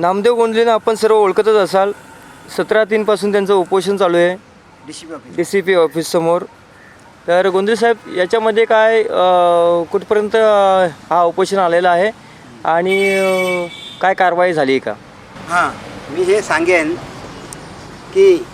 नामदेव गोंधलेनं आपण सर्व ओळखतच असाल. सतरा तीनपासून त्यांचं उपोषण चालू आहे. D C P office D C P ऑफिससमोर तर गोंधळे साहेब याच्यामध्ये काय कुठपर्यंत हा उपोषण आलेला आहे? आणि काय कारवाई झाली आहे का? हां मी हे सांगेन की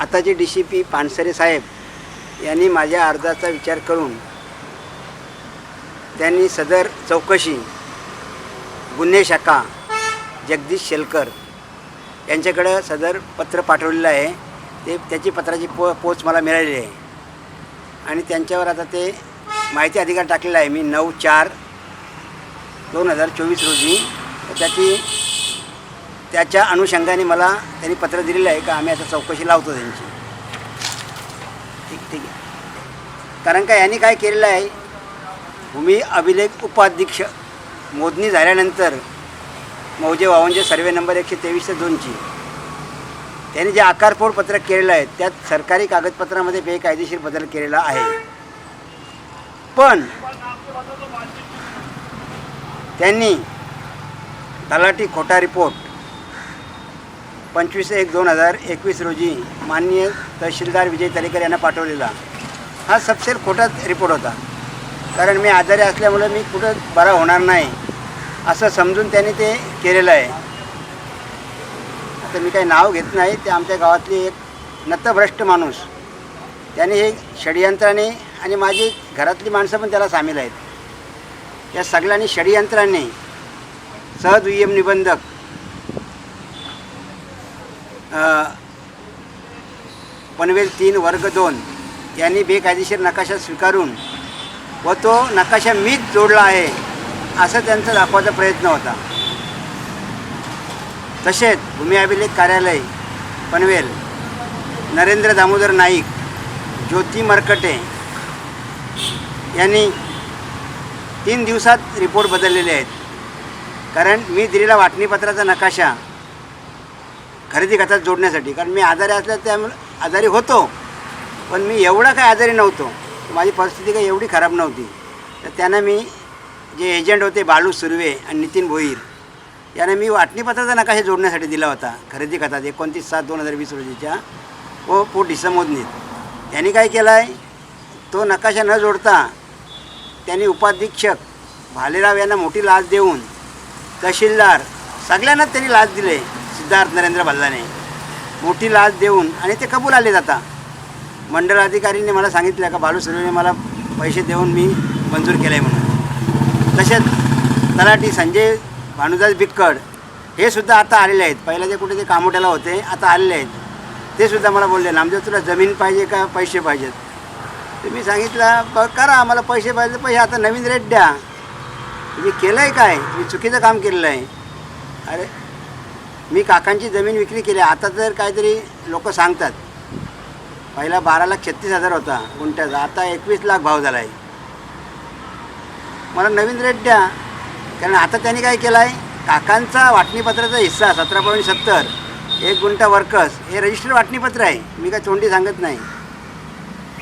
आताचे डी सी पी पानसरे साहेब यांनी माझ्या अर्जाचा विचार करून त्यांनी सदर चौकशी गुन्हे शाखा जगदीश शेलकर यांच्याकडं सदर पत्र पाठवलेलं आहे. ते त्याची पत्राची पो पोच मला मिळालेली आहे. आणि त्यांच्यावर आता ते माहिती अधिकार टाकलेला आहे. मी नऊ चार दोन हजार चोवीस रोजी तर त्याची त्याच्या अनुषंगाने मला त्यांनी पत्र दिलेलं आहे का आम्ही आता चौकशी लावतो त्यांची. ठीक ठीक आहे. कारण का यांनी काय केलेलं आहे? भूमी अभिलेख उपाध्यक्ष मोजणी झाल्यानंतर मौजे वावंजे सर्वे नंबर एकशे तेवीस ते दोनची. त्यांनी जे आकारपोड पत्रक केलेलं आहे त्यात सरकारी कागदपत्रामध्ये बेकायदेशीर बदल केलेला आहे. पण त्यांनी तलाठी खोटा रिपोर्ट पंचवीस एक दोन हजार एकवीस रोजी माननीय तहसीलदार विजय तलेकर यांना पाठवलेला. हा सबसेल खोटा रिपोर्ट होता. कारण मी आजारी असल्यामुळे मी कुठं बरा होणार नाही. असं समजून त्यांनी ते केलेलं आहे. आता मी काही नाव घेत नाही ते आमच्या गावातली एक नतभ्रष्ट माणूस. त्याने हे षडयंत्राने आणि माझी घरातली माणसं पण त्याला सामील आहेत. या सगळ्यांनी षडयंत्राने सहदुय्यम निबंधक पनवेल तीन वर्ग दोन यांनी बेकायदेशीर नकाशा स्वीकारून व तो नकाशा मीच जोडला आहे. असं त्यांचा दाखवायचा प्रयत्न होता. तसेच भूमी अभिलेख कार्यालय पनवेल नरेंद्र दामोदर नाईक ज्योती मरकटे यांनी तीन दिवसात रिपोर्ट बदललेले आहेत. कारण मी दिलेला वाटणीपत्राचा नकाशा खरेदी खात्यात जोडण्यासाठी कारण मी आजारी असल्या त्यामुळे आजारी होतो पण मी एवढा काय आजारी नव्हतो. माझी परिस्थिती काही एवढी खराब नव्हती. तर त्यांना मी जे एजंट होते बालू सुर्वे आणि नितीन भोईर यांना मी वाटणीपत्राचा नकाशा जोडण्यासाठी दिला होता खरेदी खतात एकोणतीस सात दोन हजार वीस रोजीच्या व पोट डिसमोदनीत त्यांनी काय केलं आहे तो नकाशा न जोडता त्यांनी उपाधीक्षक भालेराव यांना मोठी लाच देऊन तहसीलदार सगळ्यांनाच त्यांनी लाच दिले सिद्धार्थ नरेंद्र भल्लाने. मोठी लाच देऊन आणि ते कबूल आले जाता. मंडळ अधिकारीने मला सांगितलं का बालू सुर्वेने मला पैसे देऊन मी मंजूर केलं आहे म्हणून. तसेच तलाठी संजय भानुदास बिक्कड हे सुद्धा आता आलेले आहेत. पहिला ते कुठे ते कामोट्याला होते आता आलेले आहेत. ते सुद्धा मला बोलले नामदेव तुला जमीन पाहिजे का पैसे पाहिजेत? तर मी सांगितलं ब करा आम्हाला पैसे पाहिजे पैसे आता नवीन रेट द्या. तुम्ही केलं आहे काय? मी चुकीचं काम केलेलं आहे अरे मी काकांची जमीन विक्री केली आता तर काहीतरी लोक सांगतात. पहिला बारा लाख छत्तीस हजार होता गुंठ्याचा आता एकवीस लाख भाव झाला आहे मला नवीन रेट द्या. कारण आता त्यांनी काय केलं आहे काकांचा वाटणीपत्राचा हिस्सा सतरा पॉईंट सत्तर एक गुंठा वर्कर्स हे रजिस्टर वाटणीपत्र आहे. मी काय तोंडी सांगत नाही.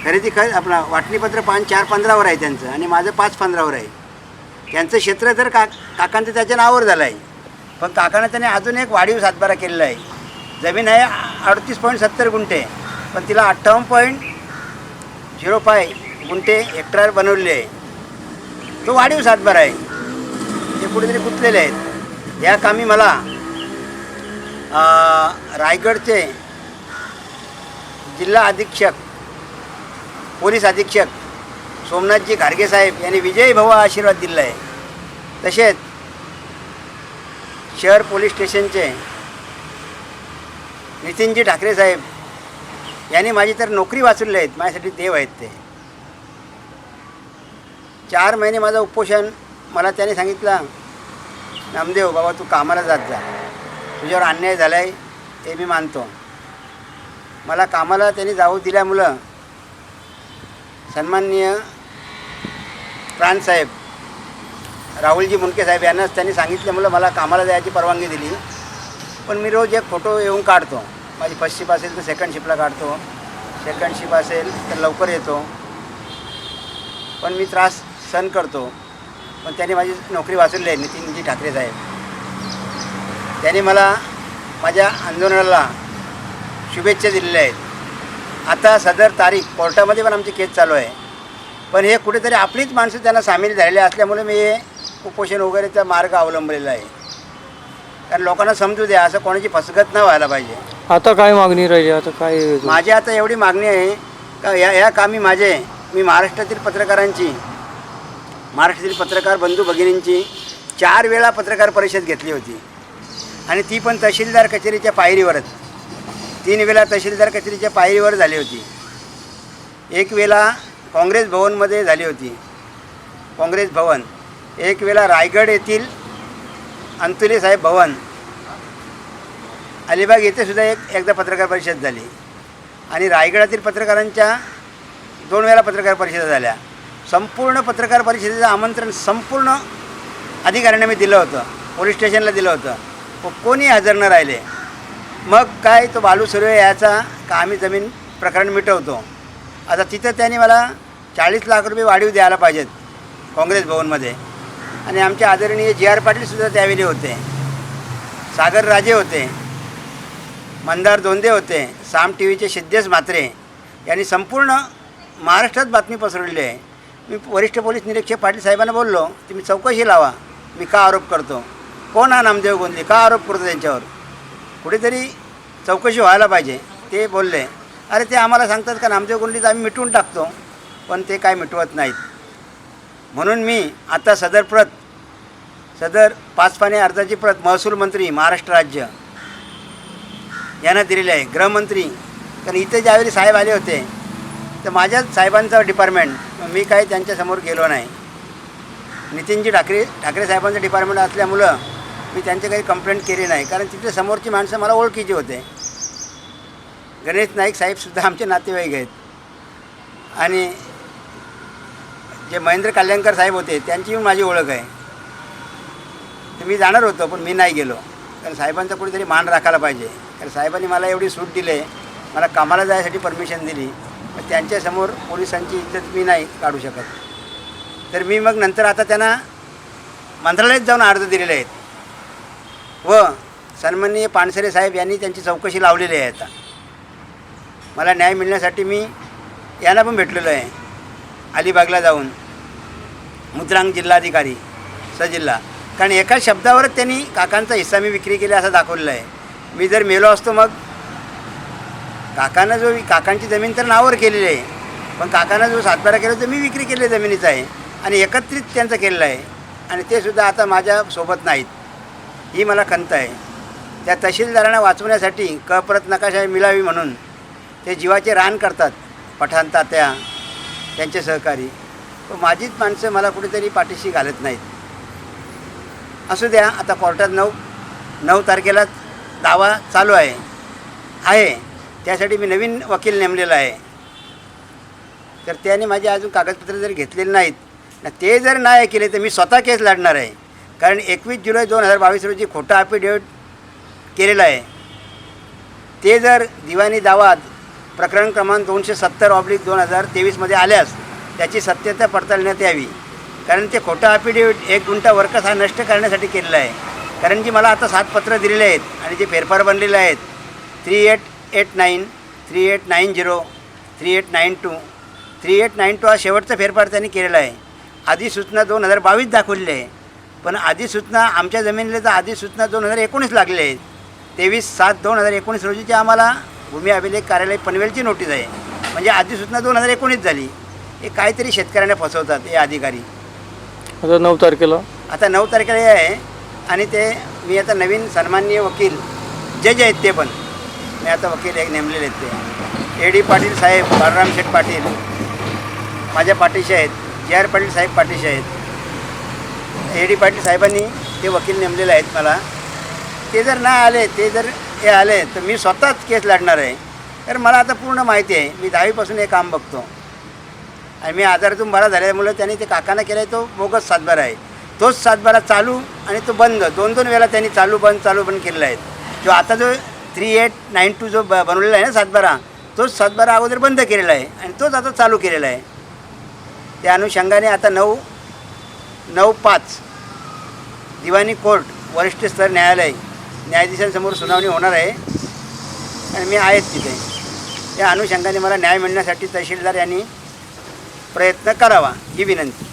खरेदी ख आपला वाटणीपत्र पाच चार पंधरावर आहे त्यांचं आणि माझं पाच पंधरावर आहे. त्यांचं क्षेत्र तर का काकांचं त्याच्या नावावर झालं आहे पण काकानं त्याने अजून एक वाढीव सातबारा केलेला आहे. जमीन आहे अडतीस पॉईंट सत्तर गुंठे पण तिला अठ्ठावन्न पॉईंट झिरो फाय गुंठे हेक्टर बनवलेले आहे. तो वाढीव सातबारा आहे. ते कुठेतरी गुंतलेले आहेत. या कामी मला रायगडचे जिल्हा अधीक्षक पोलीस अधीक्षक सोमनाथजी घारगे साहेब यांनी विजयी भव आशीर्वाद दिला आहे. तसेच शहर पोलीस स्टेशनचे नितीनजी ठाकरे साहेब यांनी माझी तर नोकरी वाचवली आहेत. माझ्यासाठी देव आहेत ते. चार महिने माझं उपोषण मला त्याने सांगितलं नामदेव बाबा तू कामाला जात जा. तुझ्यावर अन्याय झाला आहे हे मी मानतो. मला कामाला त्यांनी जाऊ दिल्यामुळं सन्माननीय प्राणसाहेब राहुलजी मुंडके साहेब यांनाच त्यांनी सांगितल्यामुळं मला कामाला जायची परवानगी दिली पण मी रोज एक फोटो येऊन काढतो. माझी फर्स्ट शिप असेल तर सेकंड शिपला काढतो. सेकंड शिप असेल तर लवकर येतो. पण मी त्रास सहन करतो. पण त्यांनी माझी नोकरी वाचवली आहे नितीनजी ठाकरे साहेब त्यांनी मला माझ्या आंदोलनाला शुभेच्छा दिलेल्या आहेत. आता सदर तारीख कोर्टामध्ये पण आमची केस चालू आहे. पण हे कुठेतरी आपलीच माणसं त्यांना सामील झालेली असल्यामुळे मी हे उपोषण वगैरेचा मार्ग अवलंबलेला आहे. कारण लोकांना समजू द्या असं कोणाची फसगत न व्हायला पाहिजे. आता काय मागणी राहिली? आता काय माझी आता एवढी मागणी आहे. का या या कामी माझे मी महाराष्ट्रातील पत्रकारांची महाराष्ट्रातील पत्रकार बंधू भगिनींची चार वेळा पत्रकार परिषद घेतली होती. आणि ती पण तहसीलदार कचेरीच्या पायरीवरच. तीन वेळा तहसीलदार कचेरीच्या पायरीवर झाली होती. एक वेळा काँग्रेस भवनमध्ये झाली होती. काँग्रेस भवन. एक वेळा रायगड येथील अंतुले साहेब भवन. अलिबाग येथे सुद्धा एक एकदा पत्रकार परिषद झाली. आणि रायगडातील पत्रकारांच्या दोन वेळा पत्रकार परिषदा झाल्या. संपूर्ण पत्रकार परिषदेचं आमंत्रण संपूर्ण अधिकाऱ्यांना मी दिलं होतं. पोलीस स्टेशनला दिलं होतं. व कोणी हजर न राहिले. मग काय तो बालू सुर्वे याचा का आम्ही जमीन प्रकरण मिटवतो? आता तिथं त्यांनी मला चाळीस लाख रुपये वाढीव द्यायला पाहिजेत काँग्रेस भवनमध्ये. आणि आमचे आदरणीय जी आर पाटीलसुद्धा त्यावेळी होते. सागर राजे होते. मंदार दोंदे होते. साम टी व्हीचे सिद्धेश म्हात्रे यांनी संपूर्ण महाराष्ट्रात बातमी पसरवलेली आहे. मी वरिष्ठ पोलीस निरीक्षक पाटील साहेबांना बोललो तुम्ही चौकशी लावा. मी का आरोप करतो? कोण हा नामदेव गोंदे का आरोप करतो त्यांच्यावर? कुठेतरी चौकशी व्हायला पाहिजे ते बोलले. अरे ते आम्हाला सांगतात का नामदेव गोंडीचं आम्ही मिटवून टाकतो पण ते काय मिटवत नाहीत. म्हणून मी आता सदर प्रत सदर पाच पाने अर्जाची प्रत महसूल मंत्री महाराष्ट्र राज्य यांना दिलेली आहे. गृहमंत्री कारण इथे ज्यावेळी साहेब आले होते तर माझ्याच साहेबांचं डिपार्टमेंट मी काही त्यांच्यासमोर गेलो नाही. नितीनजी ठाकरे ठाकरे साहेबांचं डिपार्टमेंट असल्यामुळं मी त्यांच्या काही कंप्लेंट केली नाही. कारण तिथे समोरची माणसं मला ओळखीची होते. गणेश नाईक साहेबसुद्धा आमचे नातेवाईक आहेत. आणि जे महेंद्र कल्याणकर साहेब होते त्यांची पण माझी ओळख आहे. तर मी जाणार होतो पण मी नाही गेलो. कारण साहेबांचा कुठेतरी मान राखायला पाहिजे. कारण साहेबांनी मला एवढी सूट दिली मला कामाला जायसाठी परमिशन दिली. त्यांच्यासमोर पोलिसांची इज्जत मी नाही काढू शकत. तर मी मग नंतर आता त्यांना मंत्रालयात जाऊन अर्ज दिलेले आहेत. व सन्माननीय पानसरे साहेब यांनी त्यांची चौकशी लावलेली आहे आता. मला न्याय मिळण्यासाठी मी यांना पण भेटलेलो आहे. अलिबागला जाऊन. मुद्रांक जिल्हाधिकारी सजिल्हा. कारण एका शब्दावरच त्यांनी काकांचा हिस्सा मी विक्री केली असं दाखवलेलं आहे. मी जर मेलो असतो मग काकानं जो काकांची जमीन तर नावावर केलेली आहे. पण काकानं जो सातबारा केला तो मी विक्री केलेल्या जमिनीचा आहे. आणि एकत्रित त्यांचं केलेलं आहे. आणि ते सुद्धा आता माझ्यासोबत नाहीत. ही मला खंत आहे. त्या तहसीलदारांना वाचवण्यासाठी कपरत नकाशा मिळावी म्हणून ते जीवाचे रान करतात पठाण तात्या त्यांचे सहकारी. पण माझीच माणसं मला कुठेतरी पाठीशी घालत नाहीत. असू द्या आता कोर्टात नऊ नऊ तारखेला दावा चालू आहे. आहे. त्यासाठी मी नवीन वकील नेमलेला आहे. तर त्याने माझे अजून कागदपत्र जर घेतलेले नाहीत ना ते जर नाही केले तर मी स्वतः केस लढणार आहे. कारण एकवीस जुलै दोन हजार बावीस रोजी खोटा अफिडेविट केलेला आहे. ते जर दिवाणी दावात प्रकरण क्रमांक दोनशे सत्तर ऑब्लिक दोन हजार तेवीसमध्ये आल्यास त्याची सत्यता पडताळण्यात यावी. कारण ते खोटं अफिडेविट एक गुंठा वर्कस हा नष्ट करण्यासाठी केलेला आहे. कारण जी मला आता सात पत्रं दिलेले आहेत आणि जे फेरफार बनलेले आहेत three eight eight nine three eight nine zero three eight nine two three eight nine two हा शेवटचा फेरफार त्यांनी केलेला आहे. अधिसूचना दोन हजार बावीस दाखवलेली आहे. पण अधिसूचना आमच्या जमिनीला तर अधिसूचना दोन हजार एकोणीस लागलेली आहे. तेवीस सात दोन हजार एकोणीस रोजीची आम्हाला भूमी अभिलेख कार्यालय पनवेलची नोटीस आहे. म्हणजे अधिसूचना दोन हजार एकोणीस झाली. हे काहीतरी शेतकऱ्यांना फसवतात हे अधिकारी. आता नऊ तारखेला? आता नऊ तारखेला हे आहे. आणि ते मी आता नवीन सन्माननीय वकील जज आहेत ते पण. मी आता वकील एक नेमलेले आहेत ते ए डी पाटील साहेब बाळराम शेठ पाटील माझ्या पाठीशी आहेत जे आर पाटील साहेब पाठीशी आहेत. ए डी पाटील साहेबांनी ते वकील नेमलेले आहेत मला. ते जर नाही आले ते जर हे आले तर मी स्वतःच केस लढणार आहे. तर मला आता पूर्ण माहिती आहे. मी दहावीपासून हे काम बघतो. आणि मी आजारातून बरा झाल्यामुळे त्यांनी ते काकांना केला आहे तो बोगस सातबारा आहे. तोच सातबारा चालू आणि तो बंद. दोन दोन वेळा त्यांनी चालू बंद चालू बंद केलेला आहे. जो आता जो थ्री एट नाईन टू जो ब बनवलेला आहे ना सातबारा तोच सातबारा अगोदर बंद केलेला आहे आणि तोच आता चालू केलेला आहे. त्या अनुषंगाने आता नऊ नऊ पाच दिवाणी कोर्ट वरिष्ठ स्तर न्यायालय न्यायाधीशांसमोर सुनावणी होणार आहे आणि मी आहेत तिथे. त्या अनुषंगाने मला न्याय मिळण्यासाठी तहसीलदार यांनी प्रयत्न करावा ही विनंती.